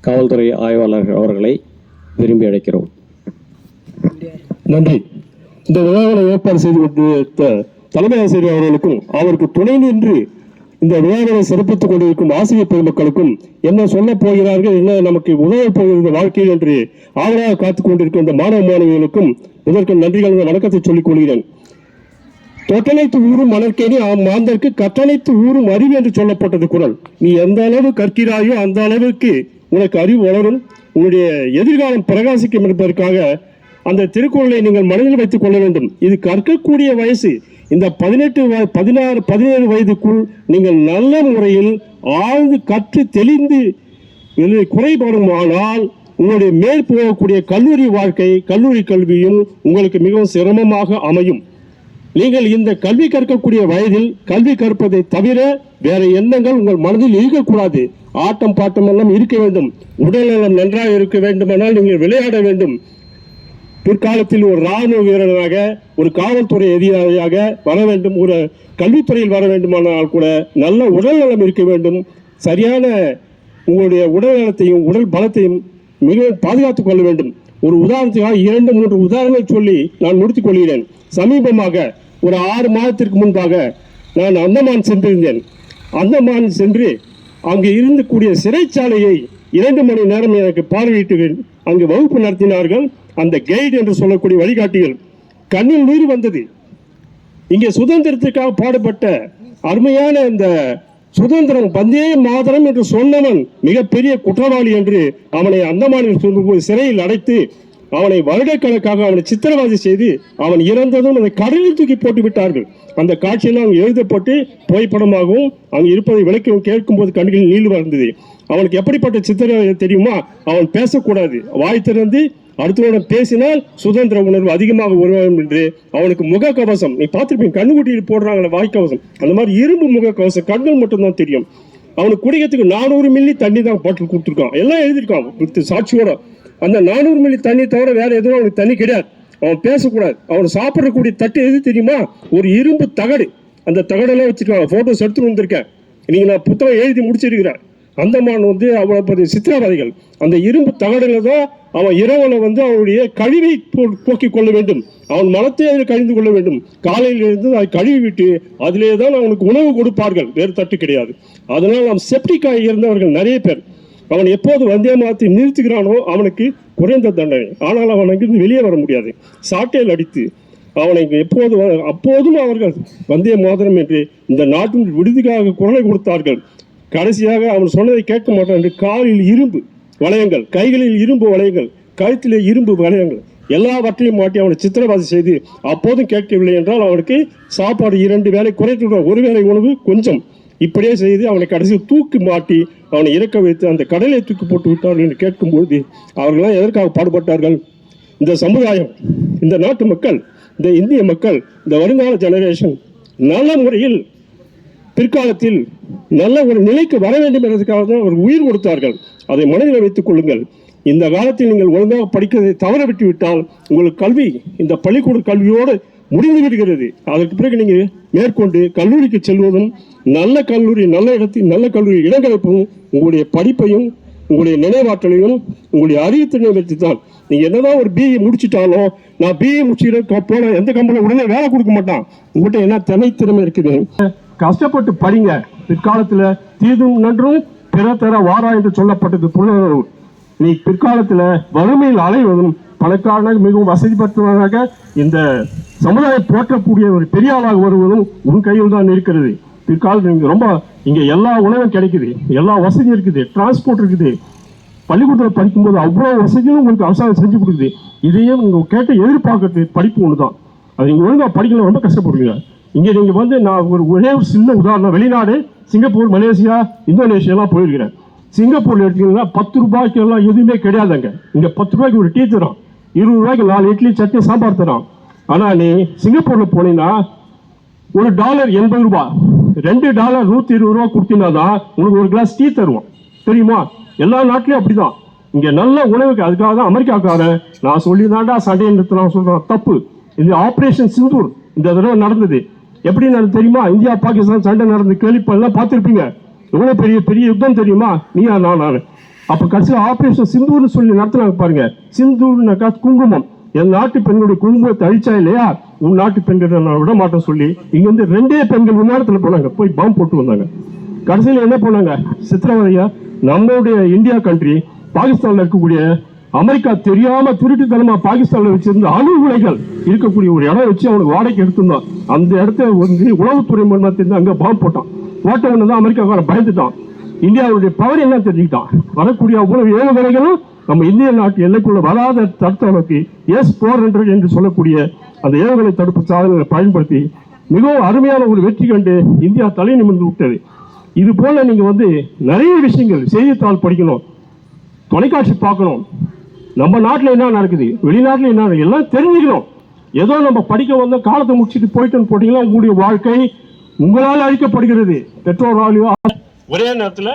காவல்துறை ஆய்வாளர் அவர்களை விரும்பி அழைக்கிறோம். நன்றி. இந்த விழாவை ஏற்பாடு செய்து கொடுத்த தலைமை ஆசிரியர் அவர்களுக்கும் அவருக்கு துணை நின்று இந்த விழாவை சிறப்பித்துக் கொண்டிருக்கும் ஆசிரியர் பெருமக்களுக்கும் என்ன சொல்ல போகிறார்கள் என்ன நமக்கு உதவப் போகிறது வாழ்க்கையில் என்று ஆவலாக காத்துக் கொண்டிருக்கும் இந்த மாணவ மாணவிகளுக்கும் இதற்கு நன்றிகள் வணக்கத்தை சொல்லிக் கொள்கிறேன். தொட்டனைத்து ஊரும் மணற்கேணி மாந்தற்கு கட்டணைத்து ஊரும் அறிவு என்று சொல்லப்பட்டது குரல். நீ எந்த அளவு கற்கிறாயோ அந்த அளவுக்கு உனக்கு அறிவு வளரும். உன்னுடைய எதிர்காலம் பிரகாசிக்கும் என்பதற்காக அந்த திருக்குறளை நீங்கள் மனதில் வைத்துக் கொள்ள வேண்டும். இது கற்கக்கூடிய வயசு. இந்த பதினெட்டு பதினாறு பதினேழு வயதுக்குள் நீங்கள் நல்ல முறையில் ஆழ்ந்து கற்று தெளிந்து இதில் குறைபாடுமானால் உங்களுடைய மேல் போகக்கூடிய கல்லூரி வாழ்க்கை கல்லூரி கல்வியும் உங்களுக்கு மிகவும் சிரமமாக அமையும். நீங்கள் இந்த கல்வி கற்கக்கூடிய வயதில் கல்வி கற்பதை தவிர வேற எண்ணங்கள் உங்கள் மனதில் இருக்கக்கூடாது. ஆட்டம் பாட்டம் எல்லாம் இருக்க வேண்டும். உடல்நலம் நன்றாக இருக்க வேண்டுமானால் நீங்கள் விளையாட வேண்டும். பிற்காலத்தில் ஒரு ராணுவ வீரராக ஒரு காவல்துறை அதிகாரியாக வர வேண்டும். ஒரு கல்வித்துறையில் வர வேண்டுமானால் கூட நல்ல உடல்நலம் இருக்க வேண்டும். சரியான உங்களுடைய உடல் நலத்தையும் உடல் பலத்தையும் மிகவும் பாதுகாத்துக் கொள்ள வேண்டும். ஒரு உதாரணத்துக்காக இரண்டு மூன்று உதாரணங்கள் சொல்லி நான் முடித்துக் கொள்கிறேன். சமீபமாக ஒரு ஆறு மாதத்திற்கு முன்பாக நான் அந்தமான் சென்றிருந்தேன். அந்தமான் சென்று அங்கு இருந்தக்கூடிய சிறைச்சாலையை இரண்டு மணி நேரம் எனக்கு பார்வையிட்டு அங்கு வகுப்பு நடத்தினார்கள். அந்த கைடு என்று சொல்லக்கூடிய வழிகாட்டிகள். கண்ணில் நீர் வந்தது. இங்கே சுதந்திரத்துக்காக பாடுபட்ட அருமையான இந்த சுதந்திரம் பந்தே மாதரம் என்று சொன்னவன் மிகப்பெரிய குற்றவாளி என்று அவனை அந்தமானில் சிறையில் அடைத்து அவனை வருடக்கணக்காக அவனை சித்திரவதை செய்து அவன் இறந்ததும் அதை கடலில் தூக்கி போட்டு விட்டார்கள். அந்த காட்சியெல்லாம் அவங்க எழுதப்பட்டு புகைப்படமாகவும் அவங்க இருப்பதை விளக்கம் கேட்கும்போது கண்களில் நீள் வந்தது. அவனுக்கு எப்படிப்பட்ட சித்திரவதை தெரியுமா? அவன் பேசக்கூடாது. வாய் திறந்து அடுத்தவனிடம் பேசினால் சுதந்திர உணர்வு அதிகமாக உருவாகும் என்று அவனுக்கு முகக்கவசம். நீ பார்த்துருப்பீங்க கண்ணுக்குட்டியில் போடுறாங்களே வாய்க்கவசம். அந்த மாதிரி இரும்பு முகக்கவசம் கண்கள் மட்டும்தான் தெரியும். அவனுக்கு குடிக்கிறதுக்கு நானூறு மில்லி தண்ணி தான் பாட்டில் கொடுத்துருக்கான். எல்லாம் எழுதியிருக்கான். சாட்சியோட அந்த நானூறு மில்லி தண்ணி தவிர வேற எதுவும் அவனுக்கு தண்ணி கிடையாது. அவன் பேசக்கூடாது. அவன் சாப்பிடக்கூடிய தட்டு எது தெரியுமா? ஒரு இரும்பு தகடு. அந்த தகடெல்லாம் வச்சுருக்கான் ஃபோட்டோஸ் எடுத்துகிட்டு வந்திருக்கேன். நீங்க நான் புத்தகம் எழுதி முடிச்சிருக்கிறேன். அந்தமான் வந்து அவ்வளவு பெரிய சித்திரவதைகள். அந்த இரும்பு தகடில் தான் அவன் இரவனை வந்து அவனுடைய கழிவை போ- போக்கிக் கொள்ள வேண்டும். அவன் மலத்தை அதில் கழிந்து கொள்ள வேண்டும். காலையில் இருந்து அதை கழுவி விட்டு அதிலே தான் அவனுக்கு உணவு கொடுப்பார்கள். வேறு தட்டு கிடையாது. அதனால் நாம் செப்டிக்காக இருந்தவர்கள் நிறைய பேர். அவன் எப்போது வந்தே நிறுத்துகிறானோ அவனுக்கு குறைந்த தண்டனை. ஆனால் அவன் அங்கிருந்து வெளியே வர முடியாது. சாட்டையில் அடித்து அவனை எப்போது அப்போதும் அவர்கள் வந்தே மாதரம் என்று இந்த நாட்டின் விடுதிக்காக குரலை கொடுத்தார்கள். கடைசியாக அவன் சொன்னதை கேட்க மாட்டான் என்று காலில் இரும்பு வளையங்கள் கைகளில் இரும்பு வளையங்கள் கழுத்திலே இரும்பு வளையங்கள் எல்லாவற்றையும் மாட்டி அவனை சித்திரவதை செய்து அப்போதும் கேட்கவில்லை என்றால் அவனுக்கு சாப்பாடு இரண்டு வேலை குறைத்து ஒரு வேளை உணவு கொஞ்சம் இப்படியே செய்து அவனை கடைசியில் தூக்கி மாட்டி அவனை இறக்க வைத்து அந்த கடலை தூக்கி போட்டு விட்டார்கள் என்று கேட்கும்போது அவர்கள்லாம் எதற்காக பாடுபட்டார்கள்? இந்த சமுதாயம் இந்த நாட்டு மக்கள் இந்த இந்திய மக்கள் இந்த வருங்கால ஜெனரேஷன் நல்ல முறையில் பிற்காலத்தில் நல்ல ஒரு நிலைக்கு வர வேண்டும் என்பதற்காக தான் அவர் உயிர் கொடுத்தார்கள். அதை மனதில் வைத்துக் கொள்ளுங்கள். இந்த காலத்தில் நீங்கள் ஒழுங்காக படிக்கிறதை தவற விட்டுவிட்டால் உங்களுக்கு கல்வி இந்த பள்ளிக்கூட கல்வியோடு முடிந்து விடுகிறது அதற்கு பிறகு நீங்கள் மேற்கொண்டு கல்லூரிக்கு செல்வதும் நல்ல கல்லூரி நல்ல இடத்தில் நல்ல கல்லூரி இடம் உங்களுடைய படிப்பையும் உங்களுடைய நினைவாற்றலையும் உங்களுடைய அறிவுத்திறனை வச்சு தான் நீங்க என்னதான் ஒரு பிஏ முடிச்சிட்டாலும் நான் பிஏ முடிச்சுட்டு போன எந்த கம்பெனி உடனே வேலை கொடுக்க மாட்டான். உங்கள்கிட்ட என்ன தனித்திறமை இருக்குது? கஷ்டப்பட்டு படிங்க. பிற்காலத்தில் தீதும் நன்றும் பிற தர வாரா என்று சொல்லப்பட்டது புலனர்வு நீ பிற்காலத்தில் வறுமையில் அலைவதும் பணக்காரனாக மிகவும் வசதி பெற்றவனாக இந்த சமுதாயம் போற்றக்கூடிய ஒரு பெரிய ஆளாக வருவதும் உன் கையில் தான் இருக்கிறது. பிற்காலத்தில் இங்கே ரொம்ப இங்கே எல்லா உணவும் கிடைக்குது. எல்லா வசதியும் இருக்குது. டிரான்ஸ்போர்ட் இருக்குது. பள்ளிக்கூடத்தில் படிக்கும்போது அவ்வளோ வசதியும் உங்களுக்கு அரசாங்கம் செஞ்சு கொடுக்குது. இதையே உங்கள் கேட்ட எதிர்பார்க்கறது படிப்பு ஒன்று தான் அது நீங்கள் ஒழுங்காக படிக்கணும் ரொம்ப கஷ்டப்படுவீங்க. இங்கே நீங்கள் வந்து நான் ஒரு ஒரே ஒரு சின்ன உதாரணம். வெளிநாடு சிங்கப்பூர் மலேசியா இந்தோனேஷியாலாம் போயிருக்கிறேன். சிங்கப்பூரில் எடுத்தீங்கன்னா பத்து ரூபாய்க்கு எல்லாம் எதுவுமே கிடையாதுங்க. இங்கே பத்து ரூபாய்க்கு ஒரு டீச்சரும் இருபது ரூபாய்க்கு நாலு இட்லி சட்னி சாம்பார் தரும் ஆனால் நீ சிங்கப்பூரில் போனீங்கன்னா ஒரு டாலர் எண்பது ரூபா. ரெண்டு டாலர் நூற்றி இருபது ரூபா கொடுத்தீங்கன்னா தான் உனக்கு ஒரு கிளாஸ் டீ தருவோம். தெரியுமா? எல்லா நாட்டிலையும் அப்படிதான். இங்கே நல்ல உணவுக்கு அதுக்காக தான் அமெரிக்காக்காரன் நான் சொல்லி தாண்டா சண்டை நான் சொல்கிறேன் தப்பு. இது ஆப்ரேஷன் சிந்தூர். இந்த தடவை நடந்தது. எப்படி நடந்து தெரியுமா? இந்தியா பாகிஸ்தான் சண்டை நடந்து கேள்விப்பெல்லாம் பார்த்துருப்பீங்க. எவ்வளோ பெரிய பெரிய யுத்தம் தெரியுமா? நீயா நான் நான்? அப்ப கடைசியில் ஆபரேஷன் சிந்தூர்னு சொல்லி நடத்துனாங்க பாருங்க. சிந்தூர்னாக்கா குங்குமம். என் நாட்டு பெண்களுடைய குங்குமத்தை அழிச்சா இல்லையா? உன் நாட்டு பெண்களை நான் விட மாட்டேன் சொல்லி இங்க வந்து ரெண்டே பெண்கள் விமானத்துல போனாங்க. போய் பாம்பு போட்டு வந்தாங்க. கடைசியில் என்ன பண்ணாங்க? சித்திரவதையா நம்மளுடைய இந்தியா கண்ட்ரி பாகிஸ்தான்ல இருக்கக்கூடிய அமெரிக்கா தெரியாம திருட்டுத்தனமா பாகிஸ்தான்ல வச்சிருந்த அணு உலைகள் இருக்கக்கூடிய ஒரு இடம் வச்சு அவனுக்கு வாடகைக்கு எடுத்திருந்தான் அந்த இடத்த வந்து உளவுத்துறை மூலமா தெரிஞ்சு அங்க பாம்பு போட்டான். போட்ட உடனே தான் அமெரிக்காக்காரன் பயந்துட்டான். இந்தியாவுடைய பவர் என்ன தெரிஞ்சுக்கிட்டான். வரக்கூடிய அவ்வளவு ஏவுகணைகளும் நம்ம இந்திய நாட்டு எல்லைக்குள்ள வராத தடுத்த அளவுக்கு எஸ் போர் ஹண்ட்ரட் என்று சொல்லக்கூடிய அந்த ஏவுகணை தடுப்பு சாதனங்களை பயன்படுத்தி மிகவும் அருமையான ஒரு வெற்றி கண்டு இந்தியா தலை நிமிர்ந்து விட்டது. இது போல நீங்க வந்து நிறைய விஷயங்கள் செய்தித்தாள் படிக்கணும் தொலைக்காட்சி பார்க்கணும். நம்ம நாட்டில் என்ன நடக்குது? வெளிநாட்டில் என்ன நடக்குது? எல்லாம் தெரிஞ்சுக்கணும். ஏதோ நம்ம படிக்க வந்த காலத்தை முடிச்சுட்டு போயிட்டோன்னு போட்டீங்கன்னா உங்களுடைய வாழ்க்கை உங்களால் அழிக்கப்படுகிறது. பெற்றோராலையோ ஒரே நேரத்தில்